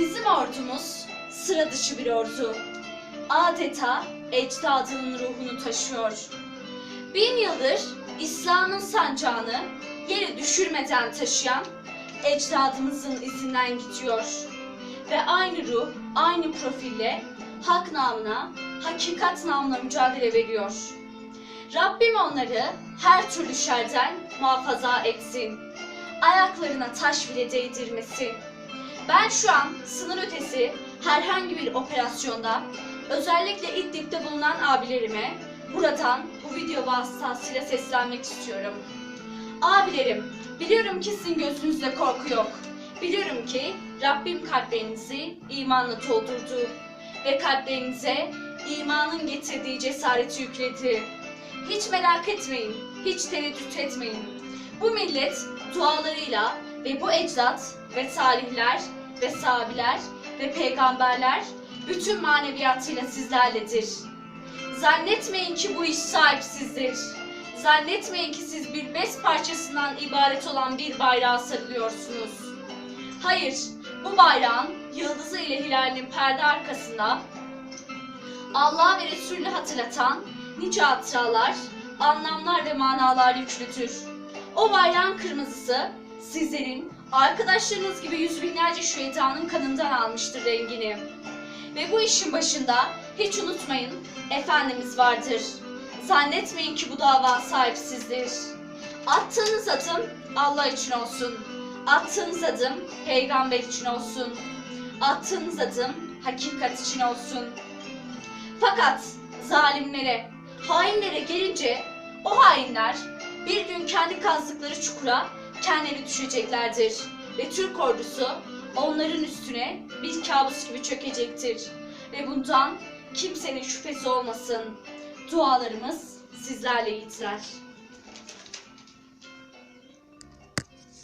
Bizim ordumuz sıra dışı bir ordu. Adeta ecdadının ruhunu taşıyor. Bin yıldır İslam'ın sancağını yere düşürmeden taşıyan ecdadımızın izinden gidiyor. Ve aynı ruh, aynı profille hak namına, hakikat namına mücadele veriyor. Rabbim onları her türlü şerden muhafaza etsin. Ayaklarına taş bile değdirmesin. Ben şu an sınır ötesi herhangi bir operasyonda özellikle İdlib'de bulunan abilerime buradan bu video vasıtasıyla seslenmek istiyorum. Abilerim, biliyorum ki sizin gözünüzde korku yok. Biliyorum ki Rabbim kalplerinizi imanla doldurdu ve kalplerinize imanın getirdiği cesareti yükledi. Hiç merak etmeyin, hiç tereddüt etmeyin. Bu millet dualarıyla ve bu ecdat ve salihler ve sahabiler ve peygamberler bütün maneviyatıyla sizlerledir. Zannetmeyin ki bu iş sahipsizdir. Zannetmeyin ki siz bir bez parçasından ibaret olan bir bayrağa sarılıyorsunuz. Hayır, bu bayrağın yıldızı ile hilalinin perde arkasında Allah ve Resulü hatırlatan nice hatıralar, anlamlar ve manalar yüklüdür. O bayrağın kırmızısı sizlerin arkadaşlarınız gibi yüz binlerce şühedanın kanından almıştır rengini. Ve bu işin başında hiç unutmayın Efendimiz vardır. Zannetmeyin ki bu dava sahipsizdir. Attığınız adım Allah için olsun. Attığınız adım peygamber için olsun. Attığınız adım hakikat için olsun. Fakat zalimlere, hainlere gelince o hainler bir gün kendi kazdıkları çukura kendileri düşeceklerdir. Ve Türk ordusu onların üstüne bir kabus gibi çökecektir. Ve bundan kimsenin şüphesi olmasın. Dualarımız sizlerle yiğitler.